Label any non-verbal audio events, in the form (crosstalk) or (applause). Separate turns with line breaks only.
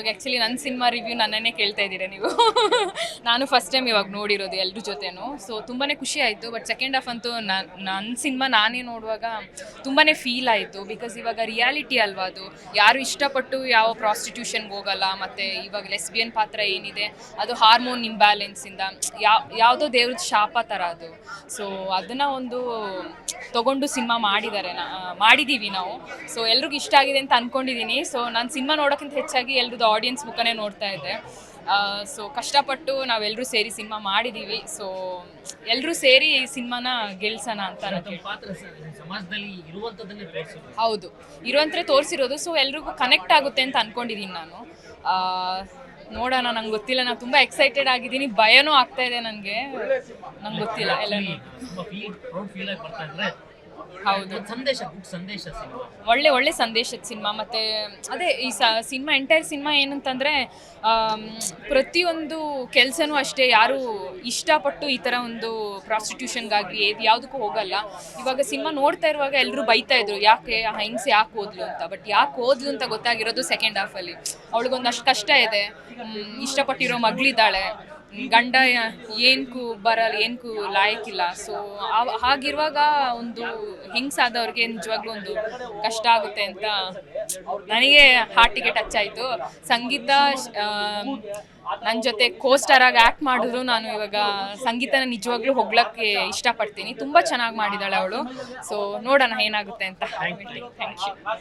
ಇವಾಗ ಆ್ಯಕ್ಚುಲಿ ನನ್ನ cinema review ನನ್ನನ್ನೇ ಕೇಳ್ತಾ ಇದ್ದೀರ ನೀವು? (laughs) ನಾನು ಫಸ್ಟ್ ಟೈಮ್ ಇವಾಗ ನೋಡಿರೋದು ಎಲ್ರ ಜೊತೆನೂ. ಸೊ ತುಂಬಾ ಖುಷಿ ಆಯಿತು ಬಟ್ ಸೆಕೆಂಡ್ ಹಾಫ್ ಅಂತೂ ನನ್ನ ಸಿನಿಮಾ ನಾನೇ ನೋಡುವಾಗ ತುಂಬಾ ಫೀಲ್ ಆಯಿತು ಬಿಕಾಸ್ ಇವಾಗ ರಿಯಾಲಿಟಿ ಅಲ್ವಾ ಅದು? ಯಾರು ಇಷ್ಟಪಟ್ಟು ಯಾವ ಪ್ರಾಸ್ಟಿಟ್ಯೂಷನ್ಗೆ ಹೋಗಲ್ಲ, ಮತ್ತು ಇವಾಗ ಲೆಸ್ಬಿಯನ್ ಪಾತ್ರ ಏನಿದೆ, ಅದು ಹಾರ್ಮೋನ್ ಇಂಬ್ಯಾಲೆನ್ಸಿಂದ ಯಾವ ಯಾವುದೋ ದೇವ್ರದ್ದು ಶಾಪ ಥರ ಅದು. ಸೊ ಅದನ್ನು ಒಂದು ತಗೊಂಡು ಸಿನಿಮಾ ಮಾಡಿದ್ದಾರೆ ನಾ ಮಾಡಿದ್ದೀವಿ ನಾವು. ಸೊ ಎಲ್ರಿಗೂ ಇಷ್ಟ ಆಗಿದೆ ಅಂತ ಅಂದ್ಕೊಂಡಿದ್ದೀನಿ ಸೊ ನಾನು ಸಿನಿಮಾ ನೋಡೋಕ್ಕಿಂತ ಹೆಚ್ಚಾಗಿ ಎಲ್ರದ್ದು ಆಡಿಯನ್ಸ್ ಮುಖನೇ ನೋಡ್ತಾ ಇದೆ ಸೊ ಕಷ್ಟಪಟ್ಟು ನಾವೆಲ್ಲರೂ ಸೇರಿ ಸಿನಿಮಾ ಮಾಡಿದ್ದೀವಿ ಸೊ ಎಲ್ಲರೂ ಸೇರಿ ಈ ಸಿನಿಮಾನ ಗೆಲ್ಸೋಣ ಅಂತ ಹೌದು. ಇರುವಂದ್ರೆ ತೋರಿಸಿರೋದು ಸೊ ಎಲ್ರಿಗೂ ಕನೆಕ್ಟ್ ಆಗುತ್ತೆ ಅಂತ ಅನ್ಕೊಂಡಿದ್ದೀನಿ ನಾನು. ಆ, ನೋಡೋಣ ನಂಗೆ ಗೊತ್ತಿಲ್ಲ. ನಾನು ತುಂಬ ಎಕ್ಸೈಟೆಡ್ ಆಗಿದ್ದೀನಿ. ಭಯನೂ ಆಗ್ತಾ ಇದೆ ನನಗೆ. ನಂಗೆ ಗೊತ್ತಿಲ್ಲ ಎಲ್ಲ ಹೌದು.
ಸಂದೇಶ ಸಂದೇಶ ಸಿನಿಮಾ.
ಒಳ್ಳೆ ಒಳ್ಳೆ ಸಂದೇಶದ ಸಿನಿಮಾ. ಮತ್ತೆ ಅದೇ ಈ ಸಿನಿಮಾ ಎಂಟೈರ್ ಸಿನಿಮಾ ಏನಂತಂದ್ರೆ ಪ್ರತಿಯೊಂದು ಕೆಲಸನೂ ಅಷ್ಟೇ. ಯಾರು ಇಷ್ಟಪಟ್ಟು ಈ ಥರ ಒಂದು ಪ್ರಾಸ್ಟಿಟ್ಯೂಷನ್ಗಾಗಲಿ ಯಾವುದಕ್ಕೂ ಹೋಗಲ್ಲ. ಇವಾಗ ಸಿನಿಮಾ ನೋಡ್ತಾ ಇರುವಾಗ ಎಲ್ಲರೂ ಬೈತಾ ಇದ್ರು ಯಾಕೆ ಆ ಹಿಂಸೆ ಯಾಕೆ ಓದ್ಲು ಅಂತ? ಬಟ್ ಯಾಕೆ ಓದ್ಲು ಅಂತ ಗೊತ್ತಾಗಿರೋದು ಸೆಕೆಂಡ್ ಹಾಫಲ್ಲಿ ಅವಳಿಗೊಂದಷ್ಟು ಕಷ್ಟ ಇದೆ. ಇಷ್ಟಪಟ್ಟಿರೋ ಮಗಳಿದ್ದಾಳೆ. ಗಂಡ ಏನಕ್ಕೂ ಬರಲ್ಲ ಏನಕ್ಕೂ ಲಾಯಕ್ಕಿಲ್ಲ. ಸೊ ಹಾಗಿರುವಾಗ ಒಂದು ಹಿಂಗ್ಸಾದವ್ರಿಗೆ ನಿಜವಾಗ್ಲೂ ಒಂದು ಕಷ್ಟ ಆಗುತ್ತೆ ಅಂತ ನನಗೆ ಹಾರ್ಟಿಗೆ ಟಚ್ ಆಯಿತು. ಸಂಗೀತ ನನ್ನ ಜೊತೆ ಕೋಸ್ಟರ್ ಆಗಿ ಆ್ಯಕ್ಟ್ ಮಾಡಿದ್ರು ನಾನು ಇವಾಗ ಸಂಗೀತನ ನಿಜವಾಗ್ಲೂ ಹೊಗ್ಲಕ್ಕೆ ಇಷ್ಟಪಡ್ತೀನಿ. ತುಂಬ ಚೆನ್ನಾಗಿ ಮಾಡಿದಾಳೆ ಅವಳು. ಸೊ ನೋಡೋಣ ಏನಾಗುತ್ತೆ ಅಂತ. Thank you